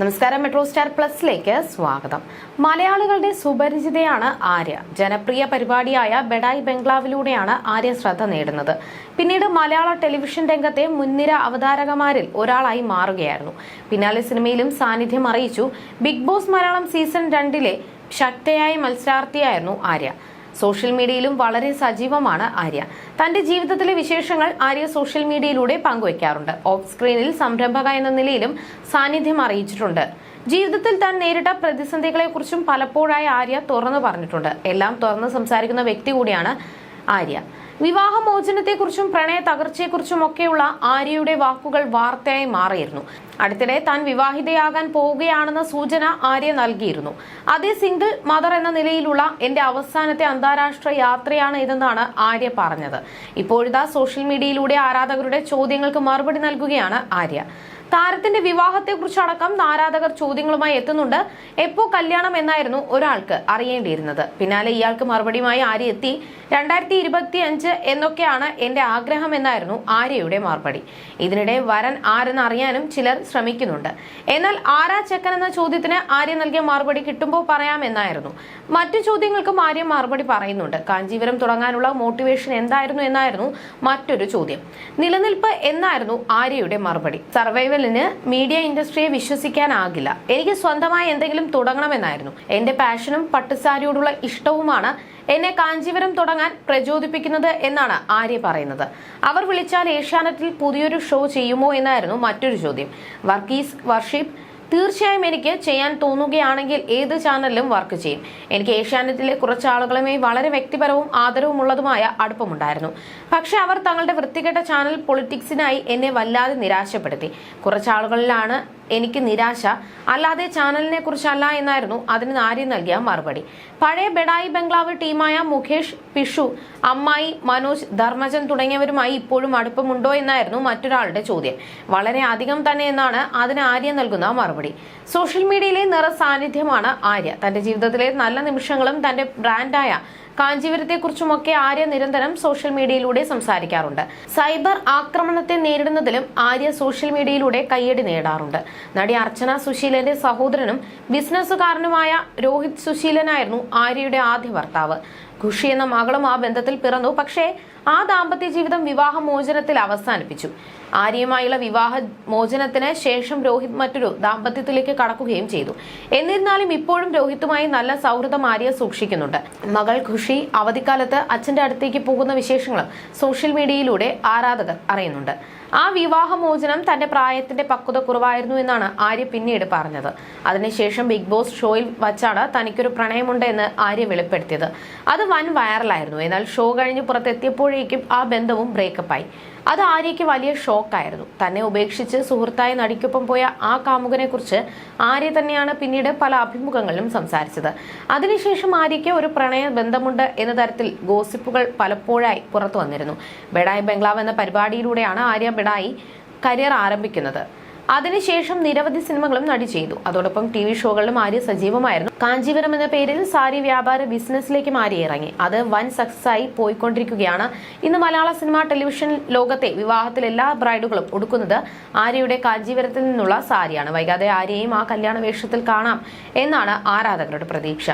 നമസ്കാരം metro star പ്ലസിലേക്ക് സ്വാഗതം. മലയാളികളുടെ സുപരിചിതയാണ് ആര്യ. ജനപ്രിയ പരിപാടിയായ ബെഡായി ബംഗ്ലാവിലൂടെയാണ് ആര്യ ശ്രദ്ധ നേടുന്നത്. പിന്നീട് മലയാള ടെലിവിഷൻ രംഗത്തെ മുൻനിര അവതാരകമാരിൽ ഒരാളായി മാറുകയായിരുന്നു. പിന്നാലെ സിനിമയിലും സാന്നിധ്യം അറിയിച്ചു. ബിഗ് ബോസ് മലയാളം സീസൺ രണ്ടിലെ ശക്തയായ മത്സരാർത്ഥിയായിരുന്നു ആര്യ. സോഷ്യൽ മീഡിയയിലും വളരെ സജീവമാണ് ആര്യ. തന്റെ ജീവിതത്തിലെ വിശേഷങ്ങൾ ആര്യ സോഷ്യൽ മീഡിയയിലൂടെ പങ്കുവയ്ക്കാറുണ്ട്. ഓഫ് സ്ക്രീനിൽ സംരംഭക എന്ന നിലയിലും സാന്നിധ്യം അറിയിച്ചിട്ടുണ്ട്. ജീവിതത്തിൽ താൻ നേരിട്ട പ്രതിസന്ധികളെക്കുറിച്ചും പലപ്പോഴായി ആര്യ തുറന്നു പറഞ്ഞിട്ടുണ്ട്. എല്ലാം തുറന്ന് സംസാരിക്കുന്ന വ്യക്തി കൂടിയാണ് ആര്യ. വിവാഹമോചനത്തെക്കുറിച്ചും പ്രണയ തകർച്ചയെക്കുറിച്ചും ഒക്കെയുള്ള ആര്യയുടെ വാക്കുകൾ വാർത്തയായി മാറിയിരുന്നു. അടുത്തിടെ താൻ വിവാഹിതയാകാൻ പോവുകയാണെന്ന സൂചന ആര്യ നൽകിയിരുന്നു. അതേ സിംഗിൾ മദർ എന്ന നിലയിലുള്ള എന്റെ അവസാനത്തെ അന്താരാഷ്ട്ര യാത്രയാണ് ഇതെന്നാണ് ആര്യ പറഞ്ഞത്. ഇപ്പോഴിതാ സോഷ്യൽ മീഡിയയിലൂടെ ആരാധകരുടെ ചോദ്യങ്ങൾക്ക് മറുപടി നൽകുകയാണ് ആര്യ. താരത്തിന്റെ വിവാഹത്തെക്കുറിച്ചടക്കം ആരാധകർ ചോദ്യങ്ങളുമായി എത്തുന്നുണ്ട്. എപ്പോ കല്യാണം എന്നായിരുന്നു ഒരാൾക്ക് അറിയേണ്ടിയിരുന്നത്. പിന്നാലെ ഇയാൾക്ക് മറുപടിയുമായി ആര്യ എത്തി? രണ്ടായിരത്തി ഇരുപത്തി അഞ്ച് എന്നൊക്കെയാണ് എന്റെ ആഗ്രഹം എന്നായിരുന്നു ആര്യയുടെ മറുപടി. ഇതിനിടെ വരൻ ആരെന്ന് അറിയാനും ചിലർ ശ്രമിക്കുന്നുണ്ട്. എന്നാൽ ആരാ ചെക്കൻ എന്ന ചോദ്യത്തിന് ആര്യ നൽകിയ മറുപടി കിട്ടുമ്പോൾ പറയാമെന്നായിരുന്നു മറ്റു ചോദ്യങ്ങൾക്കും ആര്യ മറുപടി പറയുന്നുണ്ട്. കാഞ്ചീപുരം തുടങ്ങാനുള്ള മോട്ടിവേഷൻ എന്തായിരുന്നു എന്നായിരുന്നു മറ്റൊരു ചോദ്യം. നിലനിൽപ്പ് എന്നായിരുന്നു ആര്യയുടെ മറുപടി. സർവൈവലിന് മീഡിയ ഇൻഡസ്ട്രിയെ വിശ്വസിക്കാനാകില്ല. എനിക്ക് സ്വന്തമായി എന്തെങ്കിലും തുടങ്ങണമെന്നായിരുന്നു. എന്റെ പാഷനും പട്ടുസാരിയോടുള്ള ഇഷ്ടവുമാണ് എന്നെ കാഞ്ചീപുരം തുടങ്ങാൻ പ്രചോദിപ്പിക്കുന്നത് എന്നാണ് ആര്യ പറയുന്നത്. അവർ വിളിച്ചാൽ ഏഷ്യാനെറ്റിൽ പുതിയൊരു ഷോ ചെയ്യുമോ എന്നായിരുന്നു മറ്റൊരു ചോദ്യം. വർക്കീസ് വർഷിപ്പ് തീർച്ചയായും എനിക്ക് ചെയ്യാൻ തോന്നുകയാണെങ്കിൽ ഏത് ചാനലിലും വർക്ക് ചെയ്യും. എനിക്ക് ഏഷ്യാനെറ്റിലെ കുറച്ച് ആളുകളുമായി വളരെ വ്യക്തിപരവും ആദരവുമുള്ളതുമായ അടുപ്പമുണ്ടായിരുന്നു. പക്ഷേ അവർ തങ്ങളുടെ വൃത്തികെട്ട ചാനൽ പൊളിറ്റിക്സിനായി എന്നെ വല്ലാതെ നിരാശപ്പെടുത്തി. കുറച്ച് ആളുകളിലാണ് എനിക്ക് നിരാശ. അല്ലാതെ ചാനലിനെ കുറിച്ചല്ല എന്നായിരുന്നു അതിന് നാരി നൽകിയ മറുപടി. പഴയ ബെഡായി ബംഗ്ലാവ് ടീമായ മുഖേഷ് പിഷു അമ്മായി മനോജ് ധർമ്മജൻ തുടങ്ങിയവരുമായി ഇപ്പോഴും അടുപ്പമുണ്ടോ എന്നായിരുന്നു മറ്റൊരാളുടെ ചോദ്യം. വളരെ അധികം തന്നെ എന്നാണ് അതിന് ആര്യ നൽകുന്ന മറുപടി. സോഷ്യൽ മീഡിയയിലെ നിറ സാന്നിധ്യമാണ് ആര്യ. തന്റെ ജീവിതത്തിലെ നല്ല നിമിഷങ്ങളും തന്റെ ബ്രാൻഡായ കാഞ്ചീപുരത്തെക്കുറിച്ചുമൊക്കെ ആര്യ നിരന്തരം സോഷ്യൽ മീഡിയയിലൂടെ സംസാരിക്കാറുണ്ട്. സൈബർ ആക്രമണത്തെ നേരിടുന്നതിലും ആര്യ സോഷ്യൽ മീഡിയയിലൂടെ കയ്യടി നേടാറുണ്ട്. നടി അർച്ചന സുശീലന്റെ സഹോദരനും ബിസിനസ്സുകാരനുമായ രോഹിത് സുശീലനായിരുന്നു ആര്യയുടെ ആദ്യ ഭർത്താവ്. ഖുഷി എന്ന മകളും ആ ബന്ധത്തിൽ പിറന്നു. പക്ഷേ ആ ദാമ്പത്യ ജീവിതം വിവാഹ മോചനത്തിൽ അവസാനിപ്പിച്ചു. ആര്യമായുള്ള വിവാഹ മോചനത്തിന് ശേഷം രോഹിത് മറ്റൊരു ദാമ്പത്യത്തിലേക്ക് കടക്കുകയും ചെയ്തു. എന്നിരുന്നാലും ഇപ്പോഴും രോഹിത്തുമായി നല്ല സൗഹൃദം ആര്യ സൂക്ഷിക്കുന്നുണ്ട്. മകൾ ഖുഷി അവധിക്കാലത്ത് അച്ഛന്റെ അടുത്തേക്ക് പോകുന്ന വിശേഷങ്ങളും സോഷ്യൽ മീഡിയയിലൂടെ ആരാധകർ അറിയുന്നുണ്ട്. ആ വിവാഹമോചനം തന്റെ പ്രായത്തിന്റെ പക്വത കുറവായിരുന്നു എന്നാണ് ആര്യ പിന്നീട് പറഞ്ഞത്. അതിനുശേഷം ബിഗ് ബോസ് ഷോയിൽ വച്ചാണ് തനിക്കൊരു പ്രണയമുണ്ട് എന്ന് ആര്യ വെളിപ്പെടുത്തിയത്. അത് വൻ വൈറലായിരുന്നു എന്നാൽ ഷോ കഴിഞ്ഞ് പുറത്തെത്തിയപ്പോഴേക്കും ആ ബന്ധവും ബ്രേക്കപ്പായി അത് ആര്യയ്ക്ക് വലിയ ഷോക്കായിരുന്നു. തന്നെ ഉപേക്ഷിച്ച് സുഹൃത്തായ നടിക്കൊപ്പം പോയ ആ കാമുകനെ കുറിച്ച് ആര്യ തന്നെയാണ് പിന്നീട് പല അഭിമുഖങ്ങളിലും സംസാരിച്ചത്. അതിനുശേഷം ആര്യയ്ക്ക് ഒരു പ്രണയ ബന്ധമുണ്ട് എന്ന തരത്തിൽ ഗോസിപ്പുകൾ പലപ്പോഴായി പുറത്തു വന്നിരുന്നു. ബെഡായി ബംഗ്ലാവ് എന്ന പരിപാടിയിലൂടെയാണ് ആര്യ ബെഡായി കരിയർ ആരംഭിക്കുന്നത്. അതിനുശേഷം നിരവധി സിനിമകളും നടി ചെയ്തു. അതോടൊപ്പം ടി വി ഷോകളിലും ആര്യ സജീവമായിരുന്നു. കാഞ്ചീപുരം എന്ന പേരിൽ സാരി വ്യാപാര ബിസിനസ്സിലേക്ക് മാറി ഇറങ്ങി. അത് വൻ സക്സസ് ആയി പോയിക്കൊണ്ടിരിക്കുകയാണ്. ഇന്ന് മലയാള സിനിമ ടെലിവിഷൻ ലോകത്തെ വിവാഹത്തിൽ എല്ലാ ബ്രൈഡുകളും ഒടുക്കുന്നത് ആര്യയുടെ കാഞ്ചീപുരത്തിൽ നിന്നുള്ള സാരിയാണ്. വൈകാതെ ആര്യയും ആ കല്യാണ വേഷത്തിൽ കാണാം എന്നാണ് ആരാധകരുടെ പ്രതീക്ഷ.